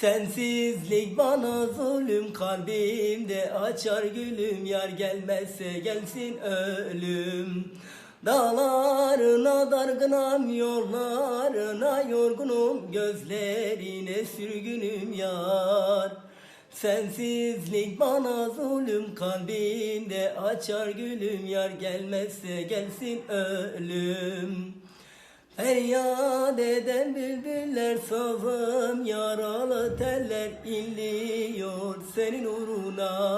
Sensizlik bana zulüm kalbimde açar gülüm. Yar gelmezse gelsin ölüm. Dağlarına dargınam yollarına yorgunum. Gözlerine sürgünüm yar. Sensizlik bana zulüm kalbimde açar gülüm. Yar gelmezse gelsin ölüm Feryat eden bülbüller sazım yaralı teller inliyor senin uğruna